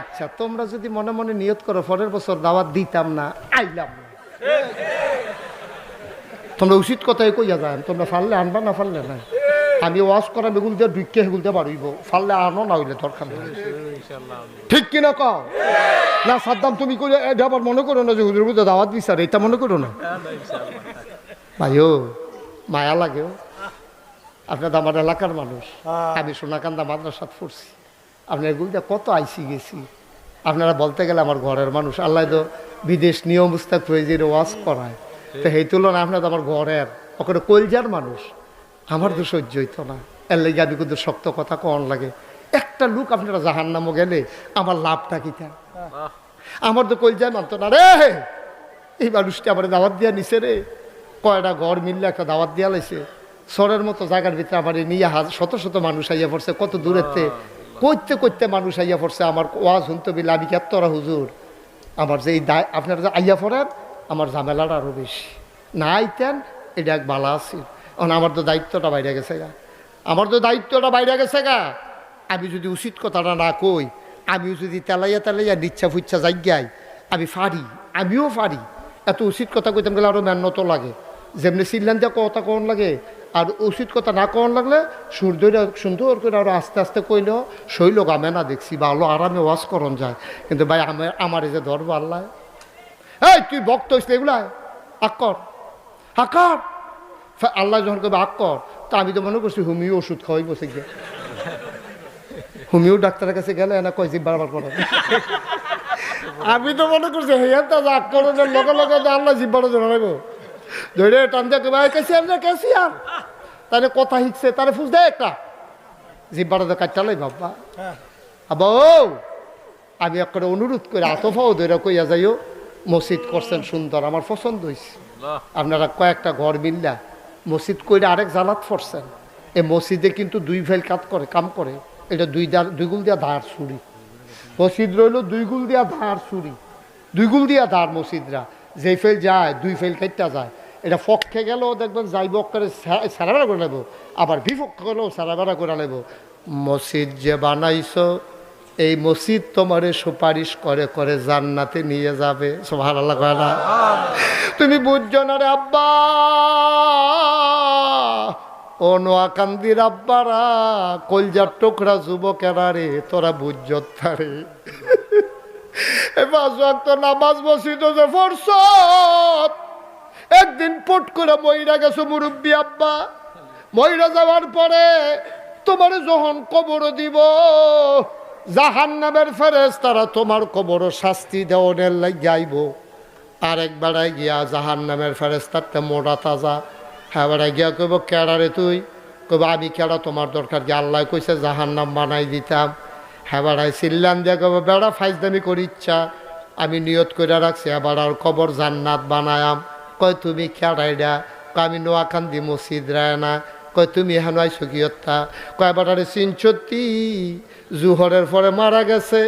আচ্ছা তোমরা যদি মনে মনে নিয়ত করো, পরের বছর দাওয়াত দিতাম না, আইলাম তোমরা উচিত কথাই কইয়া যায় তোমরা ফাললে আনবা না ফাললে না আমি ওয়াশ করা বেগুল দিয়ে ডুইকে হেগুল দিয়ে বাড়িব, ফাললে আনো না হইলে দরকার ঠিক কিনা কও? না, সাদ্দাম, তুমি কইলে এটা আবার মনে করো না যে হুজুর বুঝে দাওয়াত বিচারে এটা মনে করো না? ভাইও, মায়া লাগেও আপনার আমার এলাকার মানুষ, আমি সোনাকান্দা মাদ্রাসাত পড়ছি। আপনার এগুলো কত আইসি গেছি। আপনারা বলতে গেলে আমার ঘরের মানুষ, আল্লাহ তো বিদেশ নিয়ম মুস্তাক প্রয়োজনীয় ওয়াজ করায়। তো সেই তুলনায় আপনার আমার ঘরের ওখানে কলজার মানুষ, আমার তো সহ্য হইতো না। এর লেগে আমি কিন্তু শক্ত কথা কন লাগে। একটা লোক আপনারা জাহান নামও গেলে আমার লাভটা কিটা আমার তো কলজায় মানতো না রে। এই মানুষটা আমার দাওয়াত দিয়া নিছে রে। কয়টা ঘর মিললে একটা দাওয়াত দিয়া লাইছে। সরের মতো জায়গার ভিতরে আমার নিয়ে শত শত মানুষ আইয়া পড়ছে, কত দূরেতে কইতে কইতে মানুষ আইয়া পড়ছে, আমার ওয়াজ শুনতে বিলে আমি কেতরা হুজুর? আমার যে এই দায় আপনারা যে আইয়া পড়েন, আমার ঝামেলাটা আরও বেশি। না আইতেন, এটা এক বালা আছিল কারণ আমার তো দায়িত্বটা বাইরে গেছে গা। আমার তো দায়িত্বটা বাইরে গেছে গা। আমি যদি উচিত কথাটা না কই, আমিও যদি তেলাইয়া তেলাইয়া নিচ্ছা ফুচ্ছা জায়গায়, আমি ফারি আমিও ফারি এত উচিত কথা কইতাম গেলে আরও মেহনত লাগে। যেমনি সিল্লান দিয়ে কথা কন লাগে আর উচিত কথা না কন লাগলে সূর্যটা সুন্দর করে আরও আস্তে আস্তে কইল, শৈল গামে না দেখছি ভালো আরামে ওয়াশ করন যায়। কিন্তু ভাই আমার আমার এই যে ধরবো আল্লাহ এই, তুই ভক্ত হইস এগুলা আকর হাকর আল্লাহ যখন কবে আকর তা আমি তো মনে করছি হুমিও ওষুধ খাওয়াই বসে গিয়ে হুমিও ডাক্তারের কাছে গেলে এনা কয় জিভ বারবার করে আমি তো মনে করছি হেয়ার তো রাগ করে লগে লগে আল্লাহ জিব্বাটা জানাইব ধরে টান দিয়ে কবে কেসি আর কেসি আর তাহলে কথা শিখছে তারে ফুস দে একটা। জিব্বাটা কাটটালাই বাবা আবা ও! আমি একটা অনুরোধ করে আতফাও ধরে কইয়া যাইও মসজিদ করছেন সুন্দর আমার পছন্দ হয়েছে আপনারা কয়েকটা ঘর মিল্লা মসজিদ কইরা আরেক জালাত ফরছেন। এই মসজিদে কিন্তু দুই ফেল কাজ করে কাম করে। এটা দুই দার দুই গুল দিয়া ধার ছুরি। মসজিদ রইল দুই গুল দিয়া ধার ছুরি। দুই গুল দিয়া ধার মসজিদরা। যেই ফেল যায় দুই ফেল কেটটা যায়। এটা পক্ষে গেলেও দেখবেন যাইব করে সারাবেড়া করে নেব, আবার বিপক্ষে গেলেও সারাবেড়া করে নেব। মসজিদ যে বানাইছো, এই মসজিদ তোমারে সুপারিশ করে করে জান্নাতে নিয়ে যাবে। সোভার আল্লাহ না? তুমি বুঝছ না রে আব্বা? ও নোয়াকান্দির আব্বারা, কলজার টোকরা যুবকেরা রে, তোরা বুঝত তারে এবার নামাজ মসজিদ যে ফরসত একদিন পট করে ময়রা গেছো মুরব্বী আব্বা। ময়রা যাওয়ার পরে তোমার যখন কবর দিব জাহান নামের ফেরেস তারা তোমার কবর শাস্তি দেওয়ানের লাগাইব আর একবারে গিয়া জাহান নামের ফেরেস তারতে মোটা তাজা। হ্যাঁ গিয়া কইব কেড়ারে তুই? কইব, আমি কেড়া তোমার দরকার? কি আল্লাহ কইছে জাহান নাম বানাই দিতাম। হ্যাঁ বেড়াই চিল্লান দিয়া কইব, বেড়া ফাইজদামি করি ইচ্ছা আমি নিয়ত করে রাখছি, এবার আর কবর জান্নাত বানায়াম। কয় তুমি কেড়াইডা কয় আমি নোয়াকান্দি মসজিদ রায় না কয় তুমি হেন আইসো কিয়ত্তা কয় বাটারে চিনছত্তি, জুহরের পরে মারা গেছে,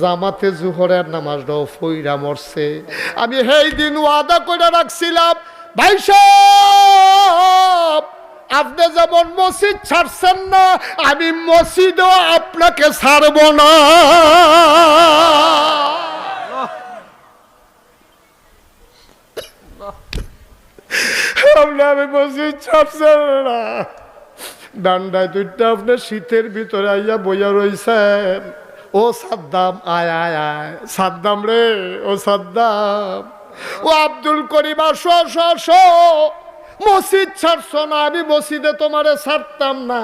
জামাতে জুহরের নামাজটাও ফইরা মরছে। আমি সেই দিন ওয়াদা করে রাখছিলাম, ভাই আপনি যেমন মসজিদ ছাড়ছেন না, আমি মসজিদও আপনাকে ছাড়ব না। আপনি আমি মসজিদ ছাড়ছেন না। ডান্ডায় দুইটা আপনার শীতের ভিতরে আইয়া বইয়া রইছেন। ও সাদ্দাম, আয় আয় আয়। সাদ্দাম রে, ও সাদ্দাম। ও আব্দুল করিম, আসো আসো আসো। মসজিদ ছাড়ছো না, আমি মসজিদে তোমারে ছাড়তাম না।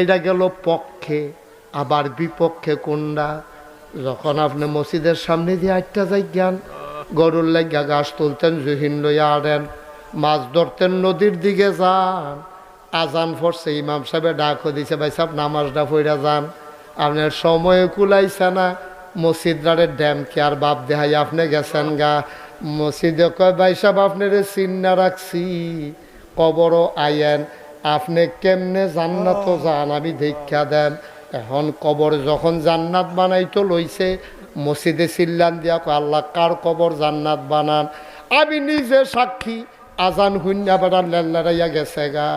এটা গেল পক্ষে। আবার বিপক্ষে কোনটা? যখন আপনি মসজিদের সামনে দিয়ে আটটা যাই জ্ঞান গরুর লাগিয়া গাছ তুলতেন, জহিন লইয়া আনেন। মাছ ধরতেন নদীর দিকে যান। আজান ফরছে ইমাম সাহেবে ডাক দিছে ভাই সাহেব নামাজটা পড়া যান। আপনার সময় কুলাইছে না। মসজিদারে ড্যাম কে আর বাপ দেহাই আপনি গেছেন গা? মসজিদে কয় ভাই সাহেব আপনার চিন্না রাখছি। কবরও আইয়েন আপনি কেমনে জান্নাত যান আমি দীক্ষা দেন। এখন কবর যখন জান্নাত বানাইতো লইছে মসজিদে চিল্লান দিয়া কয় আল্লাহ কার কবর জান্নাত বানান? আমি নিজে সাক্ষী আজান হুন্না বেড়া লেল্লারাইয়া গেছে গা।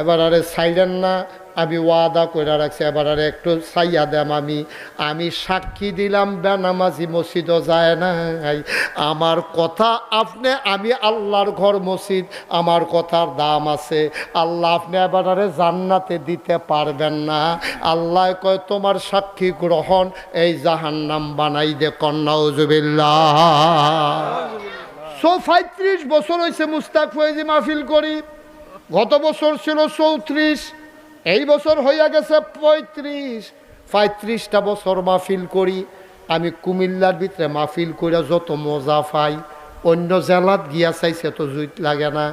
এবার আরে সাইলেন না, আমি ওয়াদা করে রাখছি, এবার আরে একটু সাইয়া দেম আমি। আমি সাক্ষী দিলাম, বেনামাজি মসজিদও যায় না আমার কথা আপনি, আমি আল্লাহর ঘর মসজিদ, আমার কথার দাম আছে। আল্লাহ আপনি এবার আরে জান্নাতে দিতে পারবেন না। আল্লাহ কয়, তোমার সাক্ষী গ্রহণ এই জাহান্নাম বানাই দে কন্যাউজুবিল্লাহ সো পঁয়ত্রিশ বছর হয়েছে মুস্তাক ফয়েজি মাহফিল করি। গত বছর ছিল চৌত্রিশ, এই বছর হইয়া গেছে পঁয়ত্রিশ। পঁয়ত্রিশটা বছর মাহফিল করি, আমি কুমিল্লার ভিতরে মাহফিল করে যত মজা পাই, অন্য জেলাত গিয়া চাইছে তো জুইত লাগে না।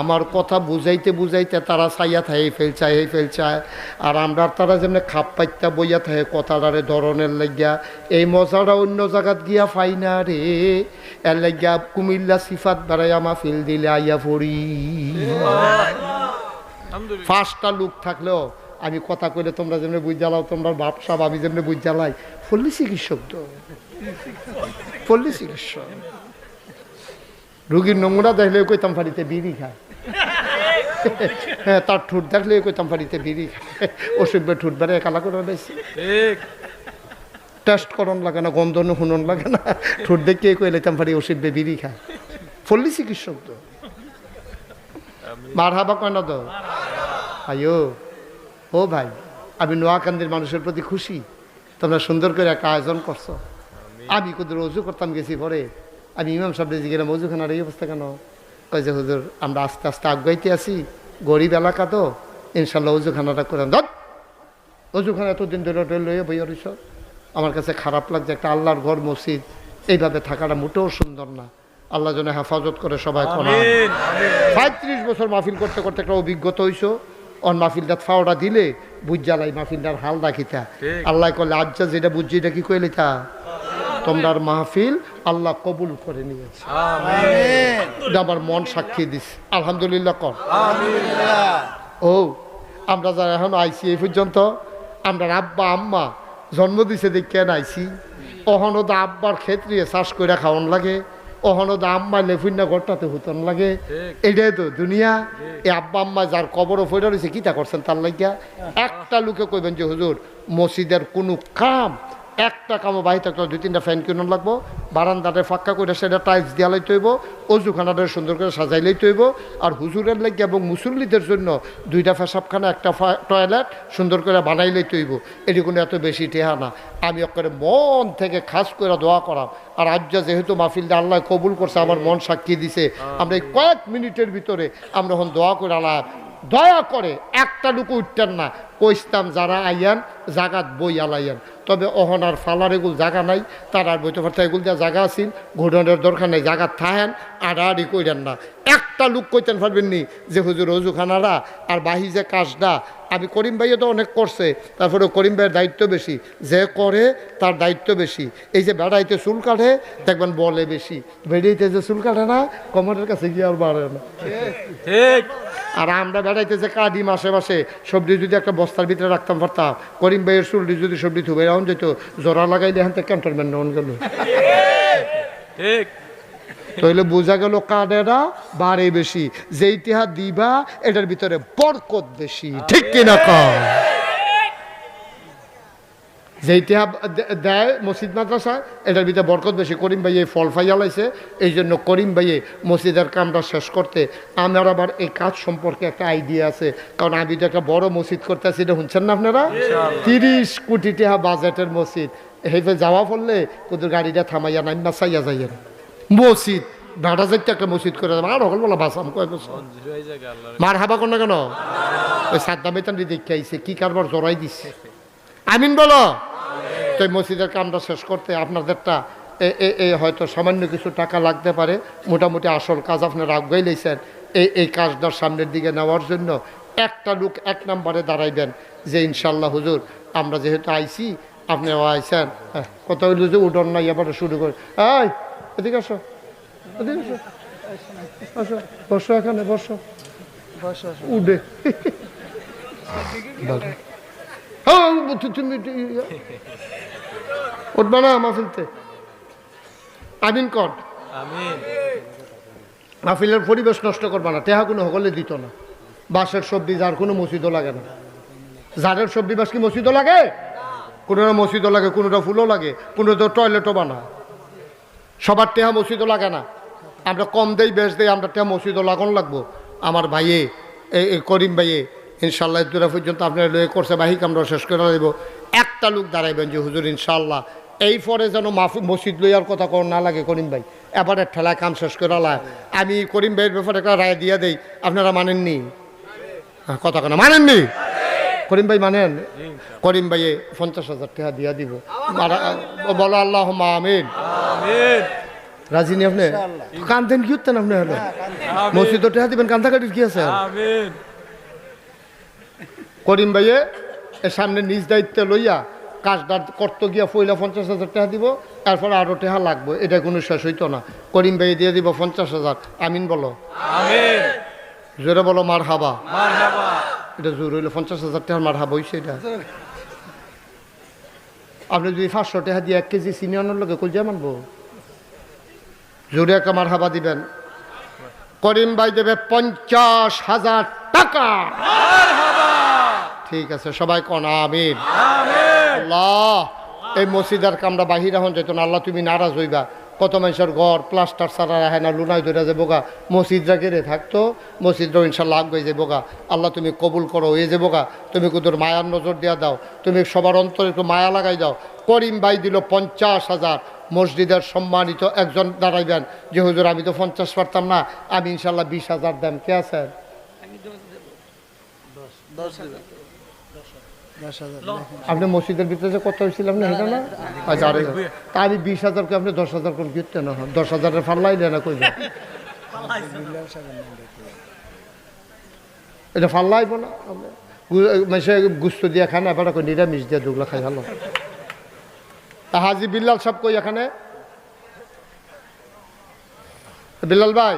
আমার কথা বুঝাইতে বুঝাইতে তারা চাইয়া থাকে ফেলচায় এই ফেলচায় আর আমরা তারা যেমনি খাপ পাইতা বইয়া থাকে কথাটারে ধরনের লাগিয়া এই মজাটা অন্য জায়গাত গিয়া পাই না রে। এর লাগিয়া কুমিল্লা সিফাত বেড়াইয়া মাহফিল দিলে আইয়া পড়ি। ফার্স্টটা লোক থাকলেও আমি কথা কইলে তোমরা যেমনি বুঝ জ্বালাও তোমরা বাপ সাপ আমি যেমনি বুঝ জ্বালাই পল্লী চিকিৎসক তো। পল্লী চিকিৎসক। রুগীর নোংরা দেখলে কইতাম ফাড়িতে বিড়ি খায়? হ্যাঁ তার ঠুট দেখলে কইতাম ফাড়িতে বিড়ি খায়? ওষুধ বে ঠুট বেড়ে কালা করে ঠিক। টেস্ট করন লাগে না গন্ধ শুনন লাগে না। ঠোঁট দেখে কই লাইতাম পারি ওষুধ বে বিড়ি খায়? পল্লী চিকিৎসক তো। মার হাবা কয় না তো? আয়ো। ও ভাই আমি নোয়াকান্দির মানুষের প্রতি খুশি। তোমরা সুন্দর করে একটা আয়োজন করছ। আমি কুদুর অজু করতাম গেছি পরে। আমি ইমাম সাহেব জিজ্ঞেস অজুখানার এই অবস্থা কেন? কয় যে হুজুর আমরা আস্তে আস্তে আগাইতে আছি গরিব এলাকা তো ইনশাল্লাহ অজুখানাটা করে ধর অজুখানা এতদিন ধরে লইয়ে বইয়া রইছ। আমার কাছে খারাপ লাগছে একটা আল্লাহর ঘর মসজিদ এইভাবে থাকাটা মোটেও সুন্দর না। আল্লাহ যেন হেফাজত করে সবাই পঁয়ত্রিশ বছর মাহফিল করতে করতে একটা অভিজ্ঞতা হইছো অন মাহফিলটা ফাওটা দিলে বুঝ জ্বালাই মাহফিলটার হাল রাখিতা আল্লাহ করলে আজ্জা যেটা বুঝছি এটা কি কইলে তা? তোমরার মাহফিল আল্লাহ কবুল করে নিয়েছে। আমার মন সাক্ষী দিস আলহামদুলিল্লাহ কর। ও আমরা যারা এখন আইসি এই পর্যন্ত আমরা আব্বা আম্মা জন্ম দিছে দেখে আইসি? অহনদা আব্বার ক্ষেত্রে চাষ করে খাওয়ান লাগে অহনদা আম্মা লেফুন্না ঘরটাতে হুতন লাগে। এটাই তো দুনিয়া। এই আব্বা আম্মা যার কবরও ফইরা রয়েছে কিতা করছেন তার লাগিয়া? একটা লোকে কইবেন যে হুজুর মসজিদের কোনো কাম একটা কামও বাহি থাকলে দুই, তিনটা ফ্যান কিনুন লাগবো। বারান্দাটা ফাঁকা করে সেটা টাইলস দিয়া লাইতে হইব, অজুখানাটা সুন্দর করে সাজাই লইতে হইব। আর হুজুরের লাগে এবং মুসল্লিদের জন্য দুইটা ফেসাবখানা, একটা টয়লেট সুন্দর করে বানাই লইতে হইব। এটি কোনো এত বেশি টেহা না। আমি ওকে মন থেকে খাস করে দোয়া করাম। আর আজ যা যেহেতু মাহফিলটা আল্লাহ কবুল করছে, আমার মন সাক্ষী দিছে। আমরা এই কয়েক মিনিটের ভিতরে আমরা এখন দোয়া করে আলাপ দয়া করে একটা লুকু উঠতেন না। কইস্তাম যারা আইয়ান, জাগাত বই আলাইয়ান। তবে অহনার ফালার এগুল জাগা নাই, তার আর বইতে পারতে এগুল যা জাগা আছেন ঘোড়নের দরকার নাই জায়গা থাহেন, আড়াআড়ি কইরেন না। একটা লুক কইতেন পারবেন নি, যে হুজুর হজুখানারা আর বাহি যে কাজটা আমি করিম ভাইও তো অনেক করছে তারপরে করিম ভাইয়ের দায়িত্ব বেশি। যে করে তার দায়িত্ব বেশি। এই যে বেড়াইতে চুল কাটে দেখবেন বলে বেশি। বেড়াইতে যে চুল কাটে না কমরের কাছে গিয়ে আর বাড়ে না। ঠিক। আর আমরা বেড়াইতেছে কাদি মাসে মাসে সবজি যদি একটা বস্তার ভিতরে রাখতাম পারতাম করিম ভাইয়ের চুলটি যদি সবজি থুবে এরকম যেত জোড়া লাগাইলে এখান থেকে ক্যান্টনমেন্ট নেওয়া গেল। ঠিক। তাহলে বোঝা গেল কাডেরা বাড়ে বেশি। যেইটি হাত দিবা এটার ভিতরে বরকত বেশি। ঠিক কিনা কম যেইটি দেয় মসজিদ মাদ্রাসা এটার ভিতরে বরকত বেশি। করিম ভাইয়ে ফল ফাইয়া লাইছে। এই জন্য করিম ভাইয়ে মসজিদের কামটা শেষ করতে আমার আবার এই কাজ সম্পর্কে একটা আইডিয়া আছে। কারণ আমি তো একটা বড় মসজিদ করতে আছি এটা শুনছেন না আপনারা? তিরিশ কোটি টাকা বাজেটের মসজিদ। হেফে যাওয়া পড়লে কোথাও গাড়িটা থামাইয়া নাই না চাইয়া যাইয়া মসজিদ ভাড়া যাইতে একটা মসজিদ করে আর হল বলা বাসাম কয় বছর? হয়ে মার হাবা কোন কেন? ওই সাদ্দা বেতন দেখে আইছে কি কারবার জড়াই দিচ্ছে আমিন বলো? তো মসজিদের কামটা শেষ করতে আপনাদেরটা এ- হয়তো সামান্য কিছু টাকা লাগতে পারে। মোটামুটি আসল কাজ আপনারা আগাই লেছেন এই এই কাজটার সামনের দিকে নেওয়ার জন্য একটা লোক এক নম্বরে দাঁড়াইবেন যে ইনশাল্লাহ হুজুর আমরা যেহেতু আইছি আপনিও আইছেন। হ্যাঁ, কত হইল যে উডন নাই এবার শুরু করে এই এদিকে আসো। এদিকে আসো। আসো। বসো এখানে বসো। উডে হ্যাঁ তুমি উঠবা না মাহফিলতে। আমিন কর। মাহফিলের পরিবেশ নষ্ট করবা না। টেহা কোনো হকলে দিত না। বাঁশের সবজি যার কোনো মসজিদও লাগে না। ঝাড়ের সবজি বাস কি মসজিদও লাগে? কোনোটা মসজিদও লাগে কোনোটা ফুলও লাগে কোনোটা টয়লেটও বানায়। সবার টেহা মসজিদও লাগে না। আমরা কম দেই বেশ দেই আমরা টেহা মসজিদও লাগানো লাগবো। আমার ভাইয়ে এই করিম ভাইয়ে ইনশাল্লাহ দূরা পর্যন্ত আপনার লয়ে করছে বাহিক আমরা শেষ করে দেব। একটা লোক দাঁড়াইবেন যে হুজুর ইনশাল্লাহ এই পরে যেন মাফি মসজিদ লইয়ার কথা কোন না লাগে করিম ভাই। এবারে ঠেলায় কাম শেষ করে লা আমি করিম ভাইয়ের ব্যাপারে একটা রায় দিয়ে দেই। আপনারা মানেননি? হ্যাঁ, কথা কেন মানেননি? করিম ভাই মানেন? করিম ভাইয়ে পঞ্চাশ হাজার টাকা দিয়া দিব। বলো আল্লাহ আমিন। আমিন। রাজি নি আপনি? কান্দেন কি উঠতেন আপনি হলে? মসজিদ টাকা দিবেন কান্দা কাটির কি আছে? করিম ভাইয়ে সামনে নিজ দায়িত্বে লইয়া কাজটা করতে গিয়া পয়লা পঞ্চাশ হাজার টাকা দিব তারপর আরও টাকা লাগবে এটা কোনো শেষ হইতো না। করিম ভাই দিয়ে দিব পঞ্চাশ হাজার। আমিন বলো। জোরে বলো মার হাবা এটা জোর হইল পঞ্চাশ হাজার টাকার মার হাবা হইছে এটা। আপনি যদি পাঁচশো টাকা দিয়ে এক কেজি চিনি আনার লোকে কলজা মানবো? জোরে একটা মার হাবা দিবেন। করিম ভাই দেবে পঞ্চাশ হাজার টাকা। ঠিক আছে সবাই কন আমিন। আল্লাহ এই মসজিদার কামরা বাহির হন যেত না আল্লাহ তুমি নারাজ হইবা। কত মানুষের ঘর প্লাস্টার সারা রাখে না লুনাই ধরে যাব গা মসজিদরা গেড়ে থাকতো মসজিদরা ইনশাল্লাহ আগ হয়ে যাব গা আল্লাহ তুমি কবুল করো হয়ে যে গা তুমি কুদুর মায়ার নজর দিয়া দাও। তুমি সবার অন্তরে একটু মায়া লাগাই দাও। করিম ভাই দিল পঞ্চাশ হাজার। মসজিদের সম্মানিত একজন দাঁড়াইবেন যে হুজুর আমি তো পঞ্চাশ পারতাম না। আমি ইনশাল্লাহ বিশ হাজার দেন। কে আছেন আপনি মসজিদের ভিতরে যে কত হয়েছিলাম না সেটা না? আচ্ছা আরে তা আমি বিশ হাজারকে আপনি দশ হাজার করে কিনতে না দশ হাজারের ফাল্লাই না কই এটা ফাল্লাইব না। মেসে গুস্ত দিয়ে খান এবার কই নিরামিষ দিয়ে দুগলা খাই ভালো তা হাজি বিল্লাল সব কই এখানে? বিল্লাল ভাই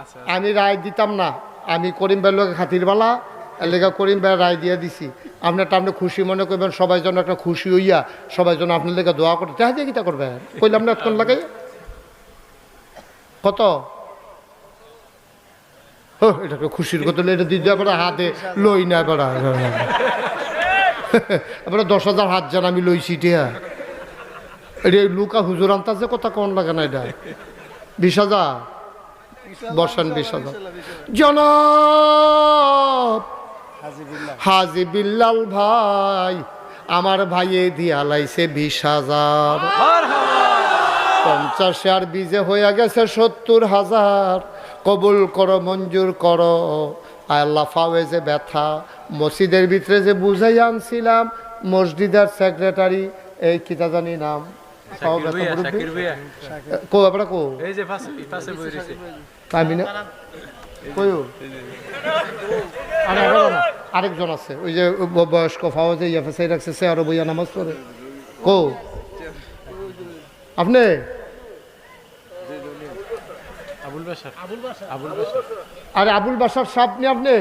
আচ্ছা আমি রায় দিতাম না। আমি করিম ভাইয়ের লোক খাতির বালা লেখা করিম ভাই রায় দিয়ে দিছি। আপনারটা আপনি খুশি মনে করবেন, সবাই যেন একটা খুশি হইয়া সবাই যেন আপনার লেগে দোয়া করতে চাহ দিয়ে কিতা করবেন কইলাম না কোন লাগাই। কত? এটা খুশির কথা এটা দিতে পারে হাতে লই না এবার এবার দশ হাজার হাত জান আমি লইছি টিয়া। এটা লুকা হুজুর আনতাছে কথা কোন লাগে না এটা? বিশ হাজার? বর্ষান বিশ হাজার। জনাব! হাজি বিল্লাল ভাই আমার ভাইয়ে দিয়া লাইছে বিশ হাজার। পঞ্চাশে আর বিজে হয়ে গেছে সত্তর হাজার। কবুল করো মঞ্জুর করো। আল্লাহ ফাওয়ে যে ব্যথা মসজিদের ভিতরে যে বুঝাই আনছিলাম মসজিদের সেক্রেটারি এই কিতা জানি নাম? কো আপনারা কো? আমি না আরেকজন আছে। ওই যে বয়স্ক ফাওয়া যে ইয়াফেসাই রাখছে সে আরও বইয়া নামাজ পড়ে। কো আপনি? আরে আবুল বাসার সাপ নি আপনি?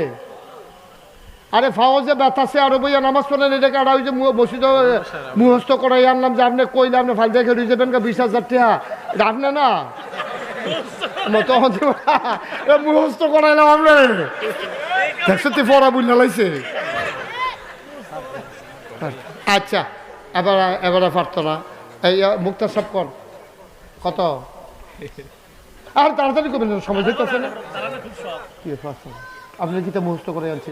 আরে ফাওয়া যে ব্যথাছে আরও বইয়া নামাজ পড়েন এটাকে আর ওই যে মসজিদ মুহস্ত করাই আনলাম যে আপনি কইলে আপনি ফাল দেখে রয়ে যাবেন বিশ হাজার টাকা। এটা আপনি না? মতো মুহস্ত করাইলাম আপনার দেখছ তুই পড়া বুঝলে লাইছে। আচ্ছা এবার এবারে পারতো না। এই আহ, মুক্তার সব কর। কত? আর তাড়াতাড়ি করবেন সময় দিতেছে না। কি আপনি কি তো মুহূর্ত করে আনছেন?